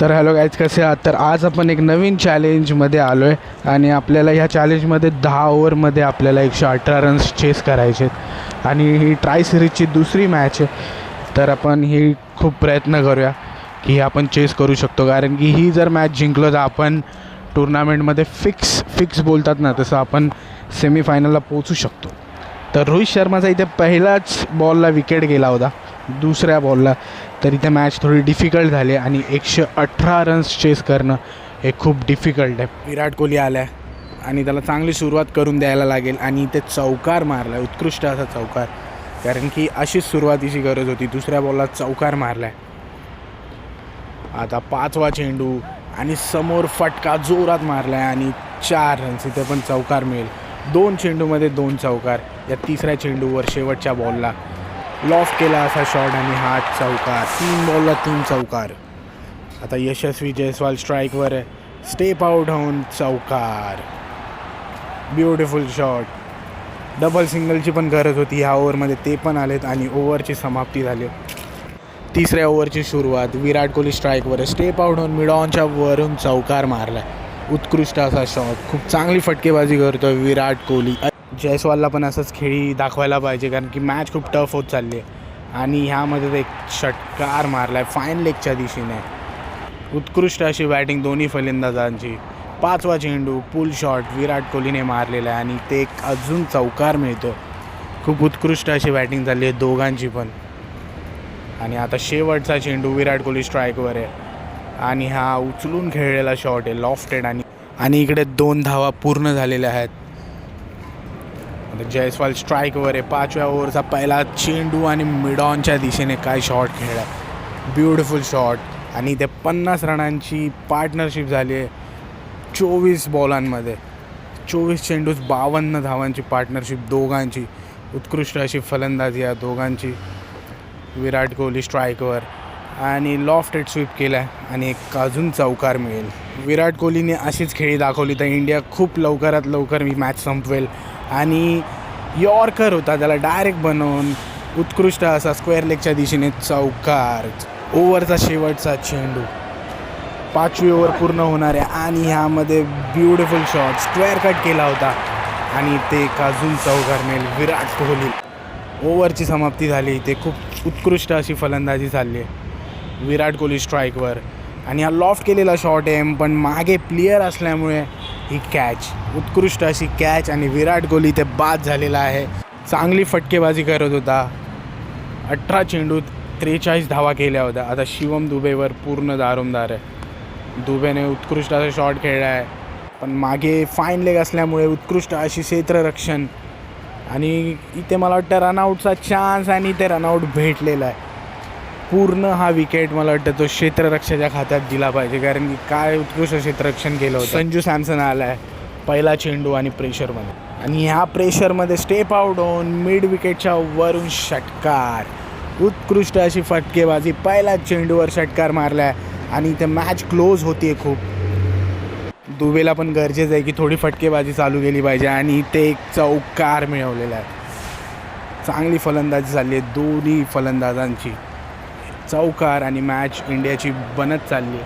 तर hello guys कसे आहात? तर आज आपण एक नवीन चॅलेंजमध्ये आलो आहे आणि आपल्याला ह्या चॅलेंजमध्ये दहा ओव्हरमध्ये आपल्याला एकशे अठरा रन्स चेस करायचे आहेत. आणि ही ट्राय सिरीजची दुसरी मॅच आहे. तर आपण ही खूप प्रयत्न करूया की आपण चेस करू शकतो. कारण की ही जर मॅच जिंकलो तर आपण टुर्नामेंटमध्ये फिक्स फिक्स बोलतात ना तसं आपण सेमीफायनलला पोचू शकतो. तर रोहित शर्माचा इथे पहिलाच बॉलला विकेट गेला होता. दुसऱ्या बॉलला तर इथे मॅच थोडी डिफिकल्ट झाली आणि एकशे अठरा रन्स चेस करणं हे खूप डिफिकल्ट आहे. विराट कोहली आला आहे आणि त्याला चांगली सुरुवात करून द्यायला लागेल आणि इथे चौकार मारला आहे उत्कृष्ट असा चौकार. कारण की अशीच सुरुवातीची गरज होती दुसऱ्या बॉलला चौकार मारला आहे आता पाचवा चेंडू आणि समोर फटका जोरात मारला आहे आणि चार रन्स इथे पण चौकार मिळेल. दोन चेंडूमध्ये दोन चौकार. या तिसऱ्या चेंडूवर शेवटच्या बॉलला लॉफ केला असा शॉट आणि हा चौकार. तीन बॉलला तीन चौकार. आता यशस्वी जयस्वाल स्ट्राईकवर आहे. स्टेप आउट होऊन चौकार. ब्युटिफुल शॉट डबल सिंगलची पण गरज होती. ह्या ओव्हरमध्ये ते पण आलेत आणि ओव्हरची समाप्ती झाली. तिसऱ्या ओव्हरची सुरुवात. विराट कोहली स्ट्राईकवर स्टेप आउट होऊन मिडॉनच्या वरून चौकार मारला उत्कृष्ट असा शॉट खूप चांगली फटकेबाजी करतोय विराट कोहली. जयस्वालला पण असंच खेळी दाखवायला पाहिजे कारण की मॅच खूप टफ होत चालली आहे. आणि ह्यामध्ये एक षटकार मारला आहे फाईन लेगच्या दिशेने. उत्कृष्ट अशी बॅटिंग दोन्ही फलंदाजांची. पाचवा चेंडू पुल शॉट विराट कोहलीने मारलेला आहे आणि ते एक अजून चौकार मिळतो. खूप उत्कृष्ट अशी बॅटिंग झाली आहे दोघांची पण. आणि आता शेवटचा चेंडू विराट कोहली स्ट्राईकवर आहे. आणि हा उचलून खेळलेला शॉट आहे लॉफ्टेड आणि आणि इकडे दोन धावा पूर्ण झालेल्या आहेत. आता जयस्वाल स्ट्राईकवर आहे. पाचव्या ओव्हरचा पहिला चेंडू आणि मिडॉनच्या दिशेने काय शॉट खेळला. ब्युटिफुल शॉट आणि ते पन्नास रनांची पार्टनरशिप झाली आहे. चोवीस बॉलांमध्ये चोवीस चेंडूस बावन्न धावांची पार्टनरशिप दोघांची. उत्कृष्ट अशी फलंदाजी या दोघांची. विराट कोहली स्ट्राईकवर आणि लॉफ्टेड स्वीप केला आहे आणि एक अजून चौकार मिळेल. विराट कोहलीने अशीच खेळी दाखवली तर इंडिया खूप लवकरात लवकर मी मॅच संपवेल. आणि यॉर्कर होता त्याला डायरेक्ट बनवून उत्कृष्ट असा स्क्वेअर लेगच्या दिशेने चौकार ओव्हरचा शेवटचा चेंडू. पाचवी ओव्हर पूर्ण होणार आहे आणि ह्यामध्ये ब्युटिफुल शॉट स्क्वेअर कट केला होता. आणि ते काजून चौकार मिळेल विराट कोहली. ओव्हरची समाप्ती झाली. ते खूप उत्कृष्ट अशी फलंदाजी झाली आहे. विराट कोहली स्ट्राईकवर आणि हा लॉफ्ट केलेला शॉट आहे पण मागे प्लेयर असल्यामुळे ही कॅच उत्कृष्ट अशी कॅच आणि विराट कोहली ते बाद झालेला आहे. चांगली फटकेबाजी करत होता. अठरा चेंडूत त्रेचाळीस धावा केल्या होत्या. आता शिवम दुबेवर पूर्ण दारोमदार आहे. दुबेने उत्कृष्ट असा शॉट खेळला आहे. पण मागे फाईन लेग असल्यामुळे उत्कृष्ट अशी क्षेत्ररक्षण. आणि इथे मला वाटतं रनआउटचा चान्स आणि इथे रनआउट भेटलेला आहे. पूर्ण हा विकेट मला वाटतं तो क्षेत्ररक्षाच्या खात्यात दिला पाहिजे. कारण की काय उत्कृष्ट क्षेत्ररक्षण केलं होतं. संजू सॅमसन आला आहे पहिला चेंडू आणि प्रेशरमध्ये आणि ह्या प्रेशरमध्ये स्टेप आउट होऊन मिड विकेटच्या वरून षटकार. उत्कृष्ट अशी फटकेबाजी पहिला चेंडूवर षटकार मारला आहे आणि इथे मॅच क्लोज होती खूप. दुबेला पण गरजेचं आहे की थोडी फटकेबाजी चालू केली पाहिजे. आणि ते एक चौकार मिळवलेला आहे. चांगली फलंदाजी झाली आहे दोन्ही फलंदाजांची. चौकार आणि मॅच इंडियाची बनत चालली.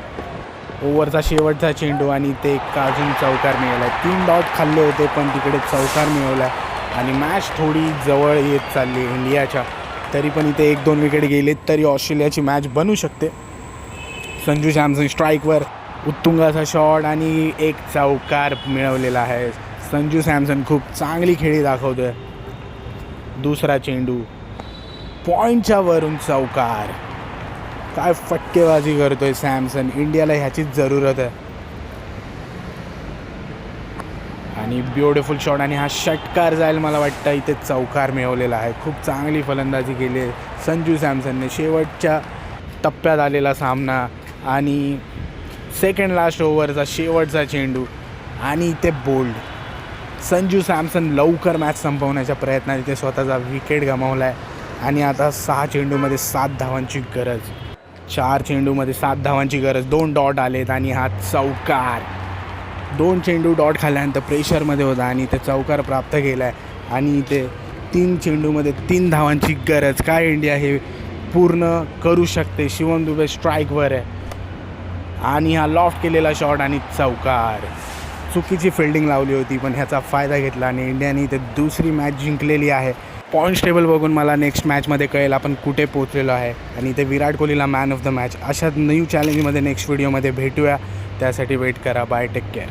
ओव्हरचा शेवटचा चेंडू आणि ते एक अजून चौकार मिळाला. तीन डॉट खाल्ले होते पण तिकडे चौकार मिळवला आणि मॅच थोडी जवळ येत चालली आहे इंडियाच्या. तरी पण इथे एक दोन विकेट गेलेत तरी ऑस्ट्रेलियाची मॅच बनू शकते. संजू सॅमसन स्ट्राईकवर उत्तुंगाचा शॉट आणि एक चौकार मिळवलेला आहे. संजू सॅमसन खूप चांगली खेळी दाखवतोय. दुसरा चेंडू पॉईंटच्या वरून चौकार. काय फटकेबाजी करतोय सॅमसन? इंडियाला ह्याचीच जरूरत आहे. आणि ब्युटिफुल शॉट आणि हा षटकार जाईल मला वाटतं. इथे चौकार मिळवलेला आहे. खूप चांगली फलंदाजी केली आहे संजू सॅमसनने. शेवटच्या टप्प्यात आलेला सामना आणि सेकंड लास्ट ओव्हरचा शेवटचा चेंडू आणि इथे बोल्ड संजू सॅमसन लवकर मॅच संपवण्याच्या प्रयत्नात इथे स्वतःचा विकेट गमावला आहे आणि आता सहा चेंडूमध्ये सात धावांची गरज. चार चेंडूमध्ये सात धावांची गरज दोन डॉट आलेत आणि हा चौकार. दोन चेंडू डॉट खाल्ल्यानंतर प्रेशरमध्ये होता आणि ते चौकार प्राप्त केला आहे आणि इथे तीन चेंडूमध्ये तीन धावांची गरज. काय इंडिया हे पूर्ण करू शकते? शिवम दुबे स्ट्राईकवर आहे. आणि हा लॉफ्ट केलेला शॉट आणि चौकार. चुकीची फिल्डिंग लावली होती पण ह्याचा फायदा घेतला आणि इंडियाने इथे दुसरी मॅच जिंकलेली आहे. पॉईंट्स टेबल बघून मला नेक्स्ट मॅचमध्ये कळेल आपण कुठे पोचलेलो आहे. आणि ते विराट कोहलीला मॅन ऑफ द मॅच अशा न्यू चॅलेंजमध्ये नेक्स्ट व्हिडिओमध्ये भेटूया. त्यासाठी वेट करा. Bye take care